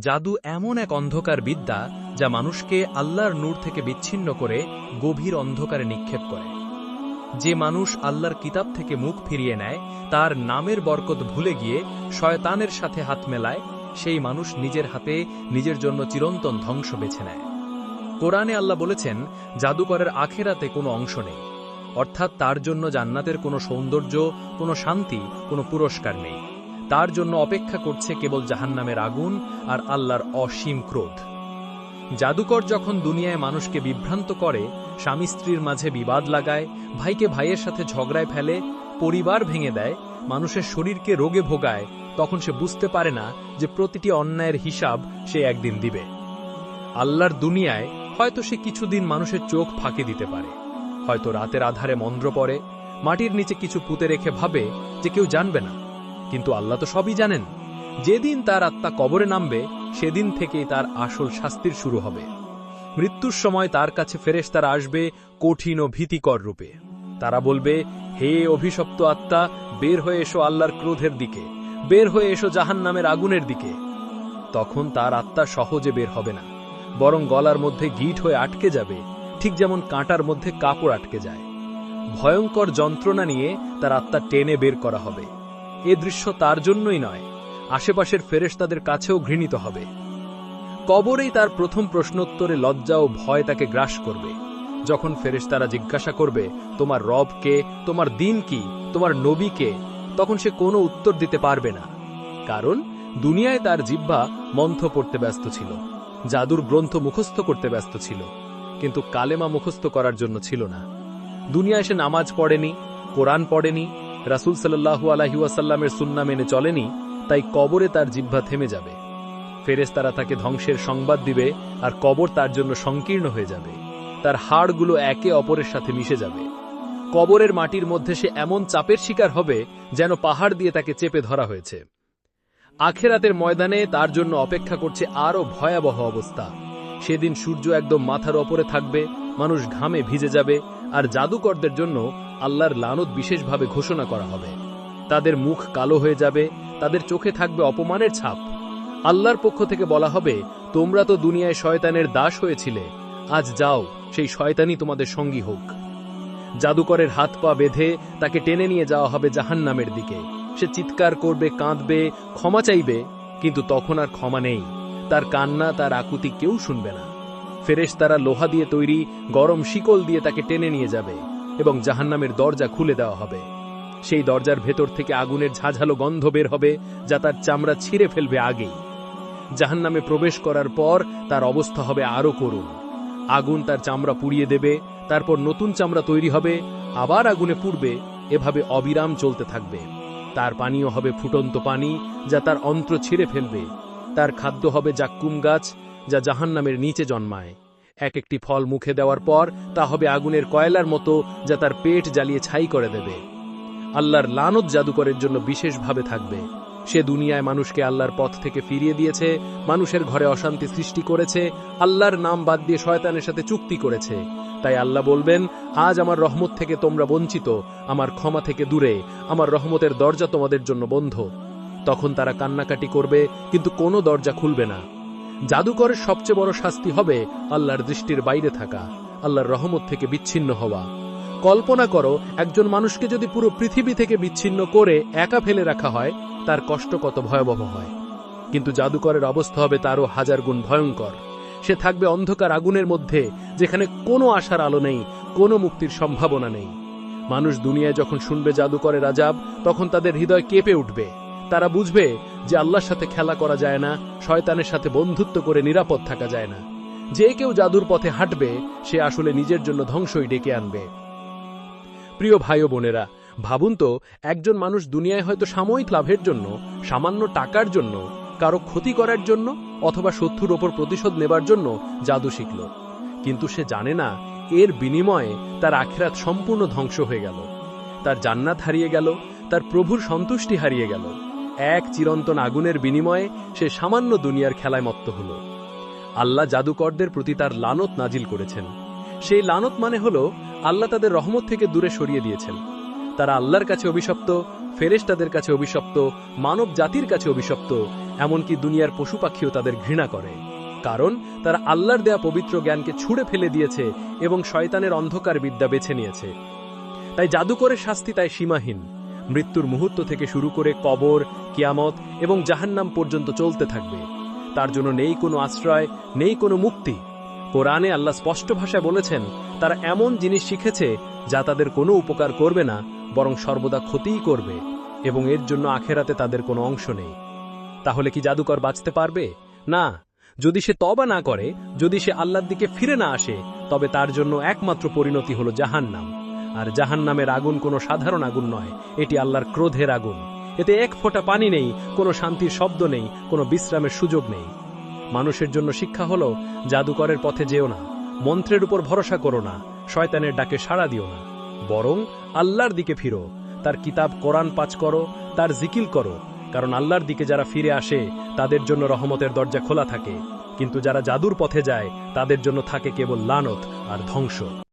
জাদু এমন এক অন্ধকার বিদ্যা যা মানুষকে আল্লাহর নূর থেকে বিচ্ছিন্ন করে গভীর অন্ধকারে নিক্ষেপ করে। যে মানুষ আল্লাহর কিতাব থেকে মুখ ফিরিয়ে নেয়, তার নামের বরকত ভুলে গিয়ে শয়তানের সাথে হাত মেলায়, সেই মানুষ নিজের হাতে নিজের জন্য চিরন্তন ধ্বংস বেছে নেয়। কোরআনে আল্লাহ বলেছেন, জাদুকরের আখেরাতে কোনো অংশ নেই। অর্থাৎ তার জন্য জান্নাতের কোনো সৌন্দর্য, কোনো শান্তি, কোনো পুরস্কার নেই। তার জন্য অপেক্ষা করছে কেবল জাহান্নামের আগুন আর আল্লাহর অসীম ক্রোধ। জাদুকর যখন দুনিয়ায় মানুষকে বিভ্রান্ত করে, স্বামী স্ত্রীর মাঝে বিবাদ লাগায়, ভাইকে ভাইয়ের সাথে ঝগড়ায় ফেলে, পরিবার ভেঙে দেয়, মানুষের শরীরকে রোগে ভোগায়, তখন সে বুঝতে পারে না যে প্রতিটি অন্যায়ের হিসাব সে একদিন দিবে। আল্লাহর দুনিয়ায় হয়তো সে কিছুদিন মানুষের চোখ ফাঁকি দিতে পারে। হয়তো রাতের আধারে মন্দ্র পড়ে, মাটির নিচে কিছু পুঁতে রেখে ভাবে যে কেউ জানবে না। কিন্তু আল্লাহ তো সবই জানেন। যেদিন তার আত্মা কবরে নামবে, সেদিন থেকেই তার আসল শাস্তির শুরু হবে। মৃত্যুর সময় তার কাছে ফেরেশতারা আসবে কঠিন ও ভীতিকর রূপে। তারা বলবে, হে অভিশপ্ত আত্মা, বের হয়ে এসো আল্লাহর ক্রোধের দিকে, বের হয়ে এসো জাহান নামের আগুনের দিকে। তখন তার আত্মা সহজে বের হবে না, বরং গলার মধ্যে গিট হয়ে আটকে যাবে, ঠিক যেমন কাঁটার মধ্যে কাপড় আটকে যায়। ভয়ঙ্কর যন্ত্রণা নিয়ে তার আত্মা টেনে বের করা হবে। এ দৃশ্য তার জন্যই নয়, আশেপাশের ফেরেশতাদের কাছেও ঘৃণিত হবে। কবরেই তার প্রথম প্রশ্নোত্তরে লজ্জা ও ভয় তাকে গ্রাস করবে। যখন ফেরেশতারা জিজ্ঞাসা করবে, তোমার রব কে? তোমার দিন কি? তোমার নবী কে? তখন সে কোনো উত্তর দিতে পারবে না। কারণ, দুনিয়ায় তার জিহ্বা মন্থ পড়তে ব্যস্ত ছিল, জাদুর গ্রন্থ মুখস্থ করতে ব্যস্ত ছিল, কিন্তু কালেমা মুখস্থ করার জন্য ছিল না। দুনিয়ায় সে নামাজ পড়েনি, কোরআন পড়েনি রাসুল সাল্লাহু আলহিউসাল্লামের সুন্না মেনে চলেনি, তাই কবরে তার জিহ্বা থেমে যাবে। ফেরেস্তারা তাকে ধ্বংসের সংবাদ দিবে আর কবর তার জন্য সংকীর্ণ হয়ে যাবে। তার হাড়গুলো একে অপরের সাথে মিশে যাবে। কবরের মাটির মধ্যে সে এমন চাপের শিকার হবে যেন পাহাড় দিয়ে তাকে চেপে ধরা হয়েছে। আখেরাতের ময়দানে তার জন্য অপেক্ষা করছে আরও ভয়াবহ অবস্থা। সেদিন সূর্য একদম মাথার ওপরে থাকবে, মানুষ ঘামে ভিজে যাবে, আর জাদুকরদের জন্য আল্লাহর লানত বিশেষভাবে ঘোষণা করা হবে। তাদের মুখ কালো হয়ে যাবে, তাদের চোখে থাকবে অপমানের ছাপ। আল্লাহর পক্ষ থেকে বলা হবে, তোমরা তো দুনিয়ায় শয়তানের দাস হয়েছিলে, আজ যাও, সেই শয়তানি তোমাদের সঙ্গী হোক। জাদুকরের হাত পা বেঁধে তাকে টেনে নিয়ে যাওয়া হবে জাহান্নামের দিকে। সে চিৎকার করবে, কাঁদবে, ক্ষমা চাইবে, কিন্তু তখন আর ক্ষমা নেই। তার কান্না, তার আকুতি কেউ শুনবে না। ফেরেশ তারা লোহা দিয়ে তৈরি, গরম শিকল দিয়ে তাকে টেনে নিয়ে যাবে। এবং জাহান্নামের দরজা খুলে দেওয়া হবে। সেই দরজার ভেতর থেকে আগুনের ঝাঝালো গন্ধ বের হবে, যা তার চামড়া ছিঁড়ে ফেলবে আগেই। জাহান্নামে প্রবেশ করার পর তার অবস্থা হবে আরও করুন আগুন তার চামড়া পুড়িয়ে দেবে, তারপর নতুন চামড়া তৈরি হবে, আবার আগুনে পুড়বে, এভাবে অবিরাম চলতে থাকবে। তার পানীয় হবে ফুটন্ত পানি, যা তার অন্ত্র ছিঁড়ে ফেলবে। তার খাদ্য হবে জাক্কুম গাছ যা জাহান্নামের নিচে জন্মায়। এক একটি ফল মুখে দেওয়ার পর তা হবে আগুনের কয়লার মতো যা তার পেট জ্বালিয়ে ছাই করে দেবে। আল্লাহর লানত জাদুকরের জন্য বিশেষভাবে থাকবে। সে দুনিয়ায় মানুষকে আল্লাহর পথ থেকে ফিরিয়ে দিয়েছে, মানুষের ঘরে অশান্তি সৃষ্টি করেছে, আল্লাহর নাম বাদ দিয়ে শয়তানের সাথে চুক্তি করেছে। তাই আল্লাহ বলবেন, আজ আমার রহমত থেকে তোমরা বঞ্চিত, আমার ক্ষমা থেকে দূরে, আমার রহমতের দরজা তোমাদের জন্য বন্ধ। তখন তারা কান্নাকাটি করবে, কিন্তু কোনো দরজা খুলবে না। জাদুকরের সবচেয়ে বড় শাস্তি হবে আল্লাহর দৃষ্টির বাইরে থাকা, আল্লাহর রহমত থেকে বিচ্ছিন্ন হওয়া। কল্পনা করো, একজন মানুষকে যদি পুরো পৃথিবী থেকে বিচ্ছিন্ন করে একা ফেলে রাখা হয়, তার কষ্ট কত ভয়াবহ হয়। কিন্তু জাদুকরের অবস্থা হবে তারও হাজার গুণ ভয়ঙ্কর। সে থাকবে অন্ধকার আগুনের মধ্যে, যেখানে কোনো আশার আলো নেই, কোনো মুক্তির সম্ভাবনা নেই। মানুষ দুনিয়ায় যখন শুনবে জাদুকরের আজাব, তখন তাদের হৃদয় কেঁপে উঠবে। তারা বুঝবে যে আল্লাহর সাথে খেলা করা যায় না, শয়তানের সাথে বন্ধুত্ব করে নিরাপদ থাকা যায় না। যে কেউ জাদুর পথে হাঁটবে, সে আসলে নিজের জন্য ধ্বংসই ডেকে আনবে। প্রিয় ভাই বোনেরা, ভাবুন তো, একজন মানুষ দুনিয়ায় হয়তো সাময়িক লাভের জন্য, সামান্য টাকার জন্য, কারও ক্ষতি করার জন্য, অথবা শত্রুর ওপর প্রতিশোধ নেবার জন্য জাদু শিখল। কিন্তু সে জানে না, এর বিনিময়ে তার আখেরাত সম্পূর্ণ ধ্বংস হয়ে গেল। তার জান্নাত হারিয়ে গেল, তার প্রভুর সন্তুষ্টি হারিয়ে গেল। এক চিরন্তন আগুনের বিনিময়ে সে সামান্য দুনিয়ার খেলায় মত্ত হল। আল্লাহ জাদুকরদের প্রতি তার লানত নাজিল করেছেন। সেই লানত মানে হল, আল্লাহ তাদের রহমত থেকে দূরে সরিয়ে দিয়েছেন। তারা আল্লাহর কাছে অভিশপ্ত, ফেরেশতাদের কাছে অভিশপ্ত, মানব জাতির কাছে অভিশপ্ত, এমনকি দুনিয়ার পশু পাখিও তাদের ঘৃণা করে। কারণ তারা আল্লাহর দেয়া পবিত্র জ্ঞানকে ছুঁড়ে ফেলে দিয়েছে এবং শয়তানের অন্ধকার বিদ্যা বেছে নিয়েছে। তাই জাদুকরের শাস্তি তাই সীমাহীন। মৃত্যুর মুহূর্ত থেকে শুরু করে কবর, কিয়ামত এবং জাহান্নাম পর্যন্ত চলতে থাকবে। তার জন্য নেই কোনো আশ্রয়, নেই কোনো মুক্তি। কোরআনে আল্লাহ স্পষ্ট ভাষায় বলেছেন, তারা এমন জিনিস শিখেছে যা তাদের কোনো উপকার করবে না, বরং সর্বদা ক্ষতিই করবে এবং এর জন্য আখেরাতে তাদের কোনো অংশ নেই। তাহলে কি জাদুকর বাঁচতে পারবে? না। যদি সে তবা না করে, যদি সে আল্লাহর দিকে ফিরে না আসে, তবে তার জন্য একমাত্র পরিণতি হল জাহান্নাম। আর জাহান্নামের আগুন কোনো সাধারণ আগুন নয়, এটি আল্লাহর ক্রোধের আগুন। এতে এক ফোঁটা পানি নেই, কোনো শান্তির শব্দ নেই, কোনো বিশ্রামের সুযোগ নেই। মানুষের জন্য শিক্ষা হলো, জাদুকরের পথে যেও না, মন্ত্রের উপর ভরসা করো না, শয়তানের ডাকে সাড়া দিও না। বরং আল্লাহর দিকে ফিরো, তার কিতাব কোরআন পাচ করো, তার জিকিল করো, কারণ আল্লাহর দিকে যারা ফিরে আসে, তাদের জন্য রহমতের দরজা খোলা থাকে। কিন্তু যারা জাদুর পথে যায়, তাদের জন্য থাকে কেবল লানত আর ধ্বংস।